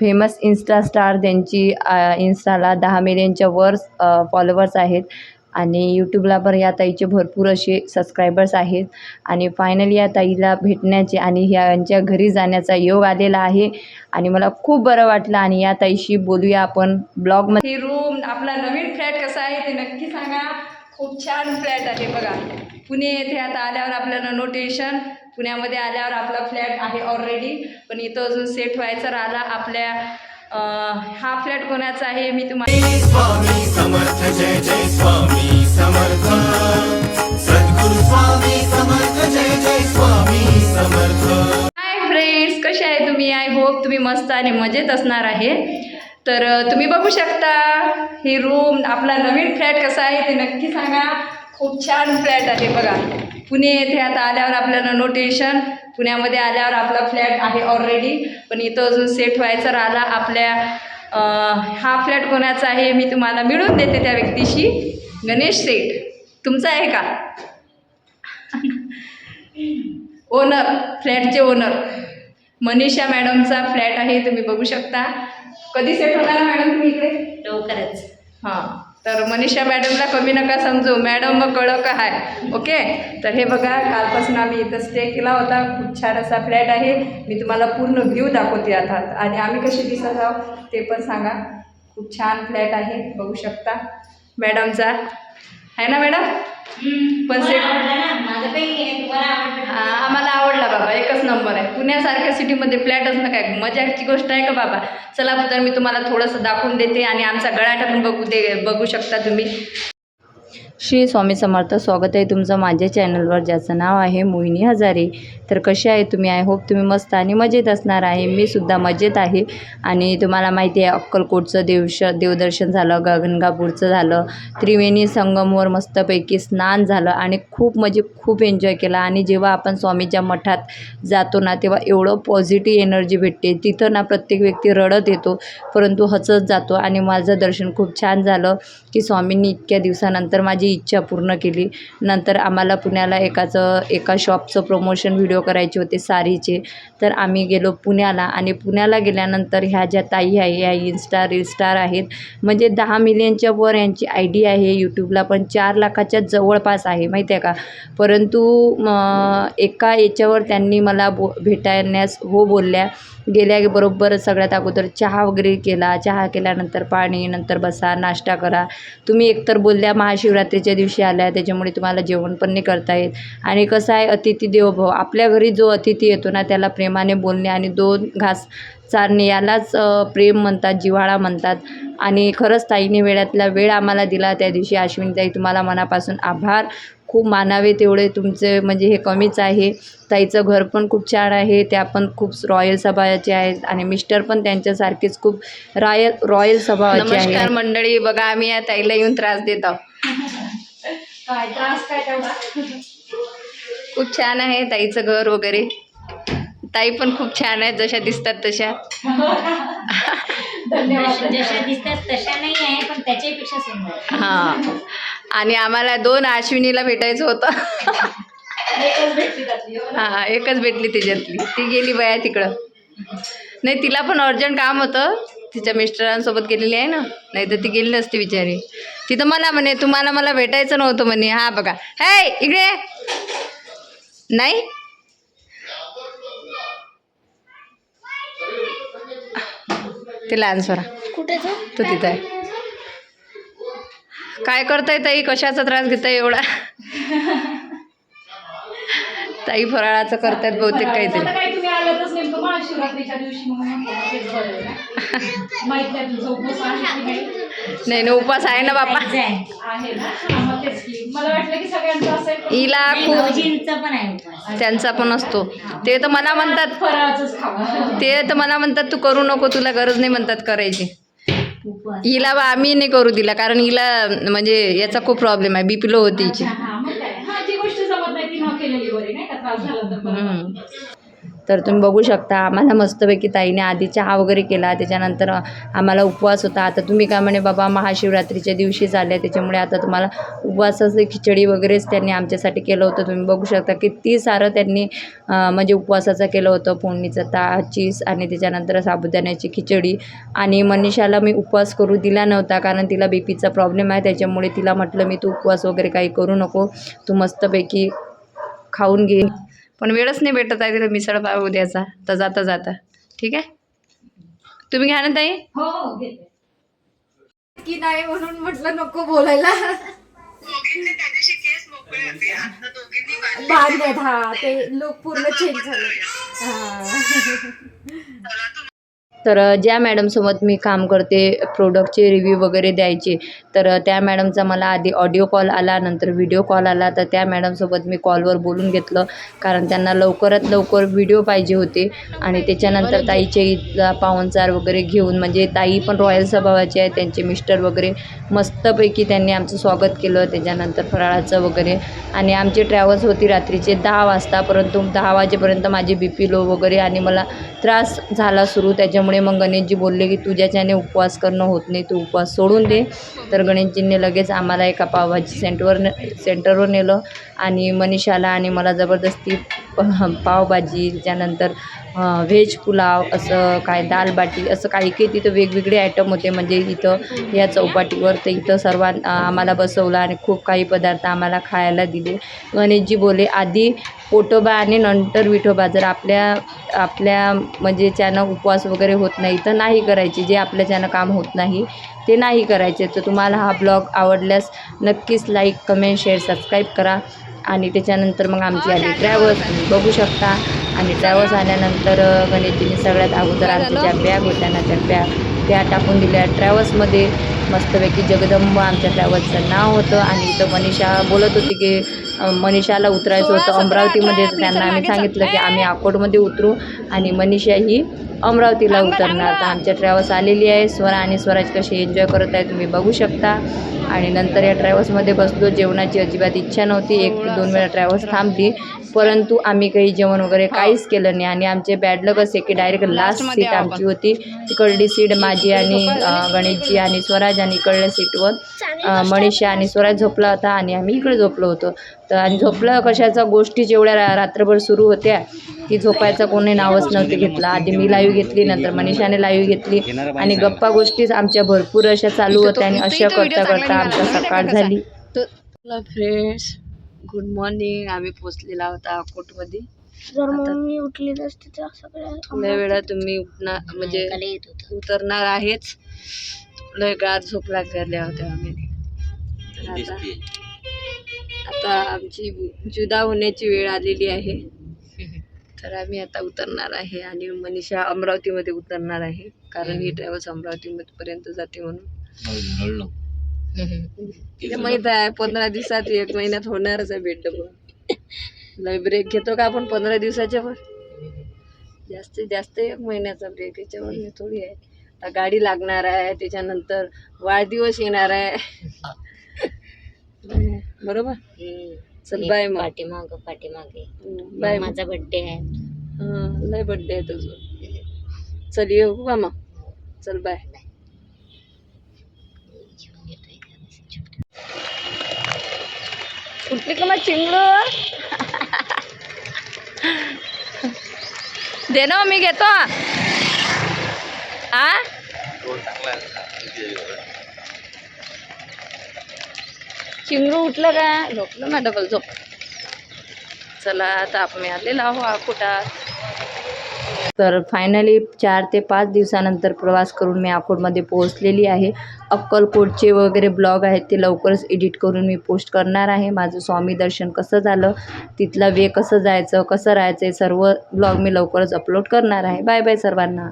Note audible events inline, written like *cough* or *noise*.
Famous Insta star त्यांची इन्स्टाला दहा मिलियनच्या वर फॉलोवर्स आहेत. आणि यूट्यूबला पण या ताईचे भरपूर असे सबस्क्रायबर्स आहेत. आणि फायनली या ताईला भेटण्याचे आणि यांच्या घरी जाण्याचा योग आलेला आहे. आणि मला खूप बरं वाटलं आणि या ताईशी बोलूया आपण ब्लॉगमध्ये रूम आपला नवीन फ्लॅट कसा आहे ते नक्की सांगा. खूप छान फ्लॅट आहे बघा. पुणे येथे आता आल्यावर आपल्याला नो टेन्शन पुण्यामध्ये आल्यावर आपला फ्लॅट आहे ऑलरेडी पण इथं अजून सेट व्हायचा राहिला. आपल्या हा फ्लॅट कोणाचा आहे मी तुम्हाला स्वामी समर्थ जय जय स्वामी समर्थ. सद्गुरु स्वामी समर्थ जय जय स्वामी समर्थ. हाय फ्रेंड्स कसे आहे तुम्ही? आय होप तुम्ही मस्त आणि मजेत असणार आहे. तर तुम्ही बघू शकता ही रूम आपला नवीन फ्लॅट कसा आहे ते नक्की सांगा. खूप छान फ्लॅट आहे बघा. पुणे येथे आता आल्यावर आपल्याला नो टेन्शन पुण्यामध्ये आल्यावर आपला फ्लॅट आहे ऑलरेडी पण इथं अजून सेट व्हायचा राहिला. आपल्या हा फ्लॅट कोणाचा आहे मी तुम्हाला मिळून देते त्या व्यक्तीशी. गणेश सेठ. तुमचा आहे का? *laughs* ओनर फ्लॅटचे ओनर मनीषा मॅडमचा फ्लॅट आहे तुम्ही बघू शकता. कधी सेट होणार मॅडम तुम्ही इकडे? लवकरच. हां. तर मनीषा मॅडमला कमी नका समजू. मॅडम मग कळक आहे ओके? तर हे बघा कालपासून आम्ही इथं स्टे केला होता. खूप छान असा फ्लॅट आहे. मी तुम्हाला पूर्ण व्ह्यू दाखवते आता. आणि आम्ही कसे दिसत आहोत ते पण सांगा. खूप छान फ्लॅट आहे. बघू शकता. मॅडमचा आहे ना मॅडम? पण ना. आम्हाला आवडला बाबा एकच नंबर आहे. पुण्यासारख्या सिटीमध्ये फ्लॅट असणं काय मजाची गोष्ट आहे का बाबा? चला तर मी तुम्हाला थोडंसं दाखवून देते आणि आमचा गळाटा पण बघू दे बघू शकता तुम्ही. श्री स्वामी समर्थ स्वागत आहे तुमचं माझ्या चॅनलवर ज्याचं नाव आहे मोहिनी हजारे. तर कसे आहे तुम्ही? आय होप तुम्ही मस्त आणि मजेत असणार आहे. मी सुद्धा मजेत आहे आणि तुम्हाला माहिती आहे अक्कलकोटचं देवश देवदर्शन झालं गगनगापूरचं झालं त्रिवेणी संगमवर मस्तपैकी स्नान झालं आणि खूप म्हणजे खूप एन्जॉय केला. आणि जेव्हा आपण स्वामीच्या मठात जातो ना तेव्हा एवढं पॉझिटिव्ह एनर्जी भेटते. तिथं ना प्रत्येक व्यक्ती रडत येतो परंतु हसत जातो आणि माझं दर्शन खूप छान झालं की स्वामींनी इतक्या दिवसानंतर माझी इच्छा पूर्ण केली. नंतर आम्हाला पुण्याला एकाचं एका शॉपचं प्रमोशन व्हिडिओ करायचे होते साडीचे तर आम्ही गेलो पुण्याला आणि पुण्याला गेल्यानंतर ह्या ज्या ताई आहे ह्या इन्स्टा रीलस्टार आहेत म्हणजे दहा मिलियनच्या वर यांची आय डी आहे यूट्यूबला पण चार लाखाच्या जवळपास आहे माहिती आहे का? परंतु एका याच्यावर त्यांनी मला बो भेटण्यास हो बोलल्या. गेल्या बरोबर सगळ्यात अगोदर चहा वगैरे केला. चहा केल्यानंतर पाणी नंतर बसा नाश्ता करा. तुम्ही एकतर बोलल्या महाशिवरात्री महाशिवरात्रीच्या दिवशी आल्या त्याच्यामुळे तुम्हाला जेवण पण नाही करता येत. आणि कसं आहे अतिथी देवभाव आपल्या घरी जो अतिथी येतो ना त्याला प्रेमाने बोलणे आणि दोन घास चारणे यालाच प्रेम म्हणतात जिव्हाळा म्हणतात. आणि खरंच ताईने वेळातला वेळ आम्हाला दिला त्या दिवशी. अश्विनीताई तुम्हाला मनापासून आभार. खूप मानावे तेवढे तुमचे म्हणजे हे कमीच आहे. ताईचं घर पण खूप छान आहे. त्या पण खूप रॉयल स्वभावाचे आहेत. आणि मिस्टर पण त्यांच्यासारखेच खूप रॉयल रॉयल स्वभावाचे आहे नमस्कार मंडळी. बघा आम्ही या ताईला येऊन त्रास देत आहोत. काय त्रास काय तेवढा? खूप छान आहे ताईचं घर वगैरे. ताई पण खूप छान आहेत जशा दिसतात तशा. जशा जशा दिसतात तशा नाही आहे पण त्याच्यापेक्षा सुंदर. हां. आणि आम्हाला दोन अश्विनीला भेटायचं होतं. एकच भेटली त्यातली हो? हां एकच भेटली त्याच्यातली ती गेली बया तिकडं. नाही तिला पण अर्जंट काम होतं. तिच्या मिस्टरांसोबत गेलेली आहे ना? नाही तर ती गेली नसती बिचारी. तिथं मला म्हणे तुम्हाला मला भेटायचं नव्हतं म्हणे. हा बघा. हे इकडे. नाही? ते लहान स्वरा. कुठे तो तो तिथं आहे. काय करताय ताई? कशाचा त्रास घेताय एवढा? ताई फराळाचं करतायत बहुतेक काहीतरी. नेमकं महाशिवरात्रीच्या दिवशी मग ना. माहीत नाही तुमचा उपवास आहे की नाही. नाही नाही उपास आहे ना बापा आहे. ना? मग तेच की. मला वाटलं की सगळ्यांचं असेल पण हिला खूप भाऊजींचा पण आहे त्यांचा पण असतो. ते तर मला म्हणतात. फराळाचंच खावा. ते तर मला म्हणतात तू करू नको तुला गरज नाही म्हणतात करायची. उपवास. हिला बा आम्ही नाही करू दिला कारण हिला म्हणजे याचा खूप प्रॉब्लेम आहे बीपी लो होती हिची. हा मग काय? हा जी गोष्ट जमत नाही ती न केलेली बरी नाही का? त्रास झाला तर बरं. हम्म. तर तुम्ही बघू शकता आम्हाला मस्तपैकी ताईने आधी चहा वगैरे केला त्याच्यानंतर आम्हाला उपवास होता. आता तुम्ही काय म्हणे बाबा महाशिवरात्रीच्या दिवशी आले त्याच्यामुळे आता तुम्हाला उपवासाचं खिचडी वगैरेच त्यांनी आमच्यासाठी केलं होतं. तुम्ही बघू शकता किती सारं त्यांनी म्हणजे उपवासाचं केलं होतं फोडणीचं ताचीस चीज आणि त्याच्यानंतर साबुदाण्याची खिचडी. आणि मनीषाला मी उपवास करू दिला नव्हता कारण तिला बी पीचा प्रॉब्लेम आहे त्याच्यामुळे तिला म्हटलं मी तू उपवास वगैरे काही करू नको तू मस्तपैकी खाऊन घे. पण वेळच नाही भेटत आहे तिला मिसळ पाव उद्याचा. तर जाता जाता. ठीक आहे? तुम्ही घ्या ना ताई? हो हो की नाही म्हणून म्हटलं नको बोलायला. बांधण्यात हा ते लोक पूर्ण चेंज झाले. हा. तर ज्या मॅडमसोबत मी काम करते प्रोडक्टचे रिव्ह्यू वगैरे द्यायचे तर त्या मॅडमचा मला आधी ऑडिओ कॉल आला नंतर व्हिडिओ कॉल आला तर त्या मॅडमसोबत मी कॉलवर बोलून घेतलं. कारण त्यांना लवकरात लवकर व्हिडिओ पाहिजे होते आणि त्याच्यानंतर ताईचे इथला पाहुणचार वगैरे घेऊन म्हणजे ताई पण रॉयल स्वभावाचे आहे त्यांचे मिस्टर वगैरे मस्तपैकी त्यांनी आमचं स्वागत केलं त्याच्यानंतर फराळाचं वगैरे. आणि आमची ट्रॅव्हल्स होती रात्रीचे दहा वाजता परंतु दहा वाजेपर्यंत माझी बी पी लो वगैरे आणि मला त्रास झाला सुरू त्याच्यामुळे मग गणेशजी बोलले की तुझ्याच्याने उपवास करणं होत नाही तू उपवास सोडून दे. तर गणेशजींनी लगेच आम्हाला एका पावभाजी सेंटरवर ने सेंटरवर नेलं आणि मनीषाला आणि मला जबरदस्ती पावभाजी त्यानंतर व्हेज पुलाव असं काय दाल बाटी असं काही काही तिथं वेगवेगळे आयटम होते. म्हणजे इथं या चौपाटीवर तर इथं सर्वां आम्हाला बसवलं आणि खूप काही पदार्थ आम्हाला खायला दिले. गणेशजी बोले आधी पोटोबा आणि नंतर विठोबा. जर आपल्या आपल्या म्हणजे त्यानं उपवास वगैरे होत नाही तर नाही करायचे. जे आपल्या ज्यानं काम होत नाही ते नाही करायचे. तर तुम्हाला हा ब्लॉग आवडल्यास नक्कीच लाईक कमेंट शेअर सबस्क्राईब करा. आणि त्याच्यानंतर मग आमची आली ट्रॅव्हल्स तुम्ही बघू शकता. आणि ट्रॅव्हल्स आल्यानंतर गणेशजींनी सगळ्यात अगोदर आमच्या ज्या बॅग होत्या ना त्या बॅग त्या टाकून दिल्या. ट्रॅव्हल्समध्ये मस्तपैकी जगदंब आमच्या ट्रॅव्हल्सचं नाव होतं. आणि इथं मनीषा बोलत होती की मनीषाला उतरायचं होतं अमरावतीमध्ये. त्यांना आम्ही सांगितलं की आम्ही अकोटमध्ये उतरू. आणि मनीषा ही अमरावतीला उतरणार. तर आमच्या ट्रॅव्हल्स आलेली आहे. स्वरा आणि स्वराज कशी एन्जॉय करत आहे तुम्ही बघू शकता. आणि नंतर या ट्रॅव्हल्समध्ये बसलो. जेवणाची अजिबात इच्छा नव्हती. एक दोन वेळा ट्रॅव्हल्स थांबली. परंतु आम्ही काही जेवण वगैरे काहीच केलं नाही. आणि आमचे बॅड लक असे की डायरेक्ट लास्ट सीट आमची होती. तिकडली सीट माझी आणि गणेशजी आणि स्वराज आणि इकडल्या सीटवर मनीषा आणि स्वराज झोपला होता आणि आम्ही इकडे झोपलो होतो. तर आणि झोपलं कशाचा? गोष्टी जेवढ्या रा- रात्रभर सुरू होत्या की झोपायचं कोणी नावच नव्हते घेतलं. आधी मी लाईव्ह घेतली नंतर मनीषाने लाईव्ह घेतली. आणि गप्पा गोष्टीच आमच्या भरपूर अशा चालू होत्या आणि अशा करता करता आमच्या सकाळ झाली. तर फ्रेंड्स गुड मॉर्निंग आम्ही पोचलेला होता अकोटमध्ये. जर मम्मी उठली असती तर सगळ्या थोड्या वेळा तुम्ही उठणार म्हणजे उतरणार आहेच. लय गार झोप लागलेल्या होत्या आम्ही. तर आता आता आमची जुदा होण्याची वेळ आलेली आहे. तर आम्ही आता उतरणार आहे आणि मनीषा अमरावतीमध्ये उतरणार आहे. कारण ही ट्रॅव्हल्स अमरावतीमध्ये पर्यंत जाते म्हणून. माहीत आहे पंधरा दिवसात एक महिन्यात होणारच आहे भेट लय ब्रेक घेतो का आपण पंधरा दिवसाच्या वर जास्तीत जास्त एक महिन्याचा ब्रेक याच्यावर थोडी आहे. आता गाडी लागणार आहे त्याच्यानंतर वाढदिवस येणार आहे. *laughs* बरोबर? चल बाय मग. पाठीमाग पाठीमागे. बाय माझा बर्थडे आहे. हां लय बड्डे आहे तुझं. चल येऊ का मग चल बाय कुठली का मग दे ना मी घेतो. हा चिंगडू उठलं का? झोपलं ना डबल झोप. चला आता आपण आलेलो आहो अकोटात तर फायनली चार ते पाच दिवसानंतर प्रवास करून मी अकोटमध्ये पोहोचलेली आहे. अक्कलकोटचे वगैरे ब्लॉग आहेत ते लवकरच एडिट करून मी पोस्ट करणार आहे. माझं स्वामी दर्शन कसं झालं तिथलं वे कसं जायचं कसं राहायचं सर्व ब्लॉग मी लवकरच अपलोड करणार आहे. बाय बाय सर्वांना.